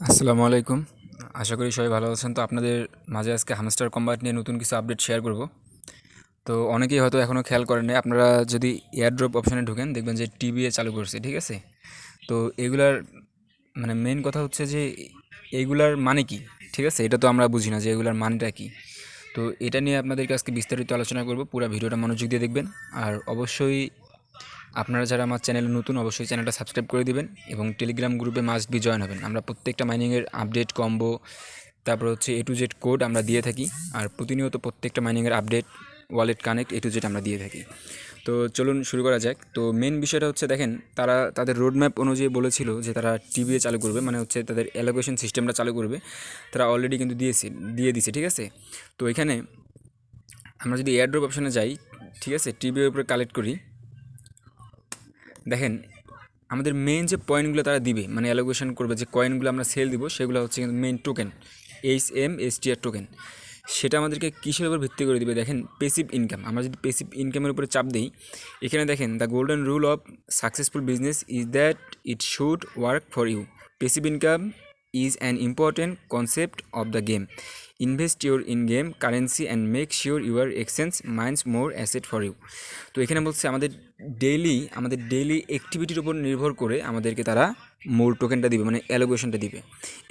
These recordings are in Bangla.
আসসালামু আলাইকুম। আশা করি সবাই ভালো আছেন। তো আপনাদের মাঝে আজকে হামস্টার কম্বাট নিয়ে নতুন কিছু আপডেট শেয়ার করব। তো অনেকেই হয়তো এখনও খেয়াল করেন আপনারা যদি এয়ারড্রপ অপশানে ঢোকেন, দেখবেন যে টিবিএ চালু করছে, ঠিক আছে? তো এগুলার মানে মেন কথা হচ্ছে যে, এগুলার মানে কি, ঠিক আছে? এটা তো আমরা বুঝি না যে এগুলার মানেটা কি। তো এটা নিয়ে আপনাদেরকে আজকে বিস্তারিত আলোচনা করব, পুরো ভিডিওটা মনোযোগ দিয়ে দেখবেন। আর অবশ্যই আপনারা যারা আমার চ্যানেলে নতুন, অবশ্যই চ্যানেলটা সাবস্ক্রাইব করে দিবেন এবং টেলিগ্রাম গ্রুপে মাস্ট বি জয়েন হবেন। আমরা প্রত্যেকটা মাইনিংয়ের আপডেট কম্বো তারপর হচ্ছে এ টু জেড কোড আমরা দিয়ে থাকি আর প্রতিনিয়ত প্রত্যেকটা মাইনিংয়ের update wallet connect A to Z আমরা দিয়ে থাকি। তো চলুন শুরু করা যাক। তো মেন বিষয়টা হচ্ছে দেখেন, তারা তাদের রোডম্যাপ অনুযায়ী বলেছিল যে তারা টিভিএ চালু করবে মানে হচ্ছে তাদের অ্যালোকেশন সিস্টেমটা চালু করবে। তারা অলরেডি কিন্তু দিয়েছে, দিয়ে দিছে, ঠিক আছে? তো এখানে আমরা যদি এয়ারড্রপ অপশানে যাই, ঠিক আছে? টিভির উপরে কালেক্ট করি দেখেন, আমাদের মেন যে পয়েন্টগুলো তারা দিবে মানে অ্যালোকেশন করবে, যে কয়েনগুলো আমরা সেল দিব, সেগুলো হচ্ছে কিন্তু main token H M STR token সেটা আমাদেরকে কিসের উপর ভিত্তি করে দিবে? দেখেন পেসিভ ইনকাম আমরা যদি পেসিভ ইনকামের উপরে চাপ দিই, এখানে দেখেন the golden rule of successful business is that it should work for you passive income is an important concept of the game invest your in game currency and make sure your exchange minds more asset for you তো এখানে বলছে আমাদের ডেইলি আমাদের ডেইলি অ্যাক্টিভিটির উপর নির্ভর করে আমাদেরকে তারা মোর টোকেনটা দিবে মানে অ্যালোকেশনটা দিবে।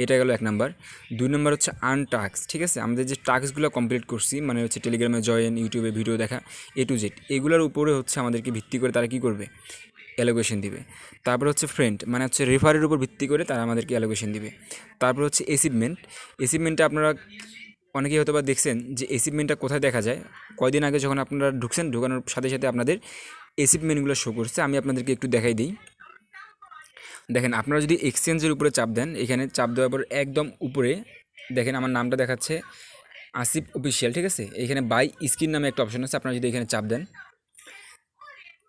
এটা গেল এক নাম্বার। দুই নম্বর হচ্ছে আর্ন টাস্ক ঠিক আছে? আমাদের যে টাস্কগুলো কমপ্লিট করছি মানে হচ্ছে টেলিগ্রামে জয়েন ইউটিউবে ভিডিও দেখা এ টু জেড এগুলোর উপরে হচ্ছে আমাদেরকে ভিত্তি করে তারা কী করবে? অ্যালোকেশন দিবে। তারপর হচ্ছে ফ্রেন্ড মানে হচ্ছে রেফারের উপর ভিত্তি করে তারা আমাদেরকে অ্যালোকেশন দিবে। তারপর হচ্ছে এসিভমেন্ট এসিভমেন্টটা আপনারা অনেকেই হয়তো বা দেখছেন যে এসিভমেন্টটা কোথায় দেখা যায়? কয়দিন আগে যখন আপনারা ঢুকছেন, ঢুকানোর সাথে সাথে আপনাদের এসিভমেন্টগুলো শো করছে, আমি আপনাদেরকে একটু দেখাই দিই। দেখেন, আপনারা যদি এক্সচেঞ্জের উপরে চাপ দেন, এখানে চাপ দেওয়ার পর একদম উপরে দেখেন আমার নামটা দেখাচ্ছে আসিফ অফিসিয়াল ঠিক আছে? এখানে বাই স্ক্রিন নামে একটা অপশন আছে, আপনারা যদি এখানে চাপ দেন।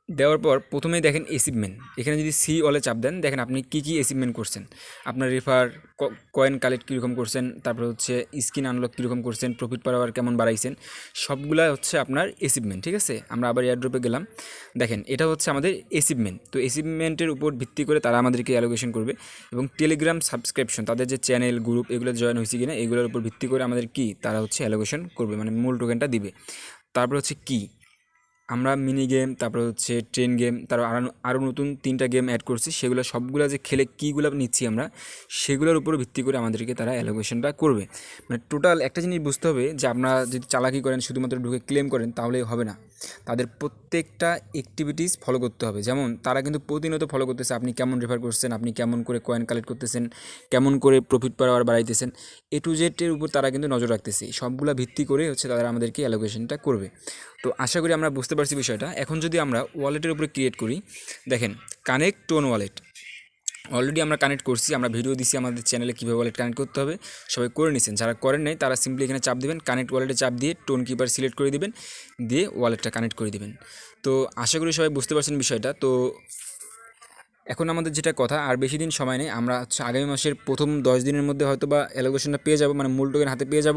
দেওয়ার পর প্রথমেই দেখেন অ্যাচিভমেন্ট এখানে যদি সি অলে চাপ দেন, দেখেন আপনি কী কী অ্যাচিভমেন্ট করছেন। আপনার রেফার কয়েন কালেক্ট কীরকম করছেন, তারপর হচ্ছে স্কিন আনলক কীরকম করছেন প্রফিট পার আওয়ার কেমন বাড়াইছেন, সবগুলা হচ্ছে আপনার অ্যাচিভমেন্ট ঠিক আছে? আমরা আবার এয়ারড্রপে গেলাম। দেখেন, এটা হচ্ছে আমাদের অ্যাচিভমেন্ট তো অ্যাচিভমেন্টের উপর ভিত্তি করে তারা আমাদেরকে অ্যালোকেশন করবে এবং টেলিগ্রাম সাবস্ক্রিপশন তাদের যে চ্যানেল গ্রুপ এগুলো জয়েন হয়েছে কিনা, এগুলোর উপর ভিত্তি করে আমাদের কি, তারা হচ্ছে অ্যালোকেশন করবে মানে মূল টোকেনটা দিবে। তারপর হচ্ছে কী আমরা মিনি গেম তারপর হচ্ছে ট্রেন গেম তারপর আরও আরও নতুন তিনটা গেম অ্যাড করছি। সেগুলো সবগুলো যে খেলে কীগুলো নিচ্ছি আমরা, সেগুলোর উপর ভিত্তি করে আমাদেরকে তারা অ্যালোকেশনটা করবে। মানে টোটাল একটা জিনিস বুঝতে হবে যে আপনারা যদি চালাকি করেন, শুধুমাত্র ঢুকে ক্লেম করেন তাহলে হবে না। তাদের প্রত্যেকটা অ্যাক্টিভিটিস ফলো করতে হবে। যেমন, তারা কিন্তু প্রতিনিয়ত ফলো করতেছে, আপনি কেমন রেফার করছেন, আপনি কেমন করে কয়েন কালেক্ট করতেছেন, কেমন করে প্রফিট পাওয়ার বাড়াইতেছেন এ টু জেডের উপর তারা কিন্তু নজর রাখতেছে। সবগুলো ভিত্তি করে হচ্ছে তারা আমাদেরকে অ্যালোকেশনটা করবে। তো আশা করি আমরা বুঝতে পারছি বিষয়টা। এখন যদি আমরা ওয়ালেটের উপরে ক্রিয়েট করি, দেখেন কানেক্ট টোন ওয়ালেট অলরেডি আমরা কানেক্ট করছি, আমরা ভিডিও দিছি আমাদের চ্যানেলে কীভাবে ওয়ালেট কানেক্ট করতে হবে, সবাই করে নিচ্ছেন যারা করেন নাই, তারা সিম্পলি এখানে চাপ দেবেন কানেক্ট ওয়ালেটে চাপ দিয়ে টোন কিপার সিলেক্ট করে দিবেন, দিয়ে ওয়ালেটটা কানেক্ট করে দিবেন। তো আশা করি সবাই বুঝতে পারছেন বিষয়টা। তো এখন আমাদের যেটা কথা, আর বেশি দিন সময় নেই, আমরা হচ্ছে আগামী মাসের প্রথম দশ দিনের মধ্যে হয়তো বা অ্যালোকেশনটা পেয়ে যাব মানে মূল টোকেন হাতে পেয়ে যাব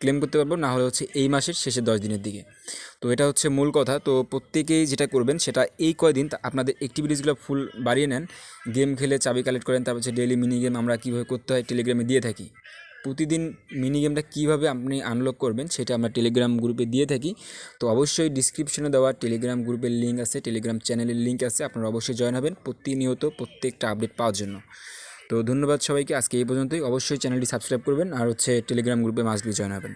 ক্লেম করতে পারব, না হলে হচ্ছে এই মাসের শেষের দশ দিনের দিকে। তো এটা হচ্ছে মূল কথা। তো প্রত্যেকেই যেটা করবেন, সেটা এই কয়দিন আপনাদের অ্যাক্টিভিটিসগুলো ফুল বাড়িয়ে নেন গেম খেলে চাবি কালেক্ট করেন, তারপর হচ্ছে ডেলি মিনি গেম আমরা কীভাবে করতে হয় টেলিগ্রামে দিয়ে থাকি। প্রতিদিন মিনি গেমটা কীভাবে আপনি আনলক করবেন সেটা আমরা টেলিগ্রাম গ্রুপে দিয়ে থাকি। তো অবশ্যই ডিসক্রিপশনে দেওয়া টেলিগ্রাম গ্রুপের লিঙ্ক আছে টেলিগ্রাম চ্যানেলের লিঙ্ক আছে, আপনারা অবশ্যই জয়েন হবেন প্রতিনিয়ত প্রত্যেকটা আপডেট পাওয়ার জন্য। তো ধন্যবাদ সবাইকে, আজকে এই পর্যন্তই। অবশ্যই চ্যানেলটি সাবস্ক্রাইব করবেন আর হচ্ছে টেলিগ্রাম গ্রুপে মাসলি জয়েন হবেন।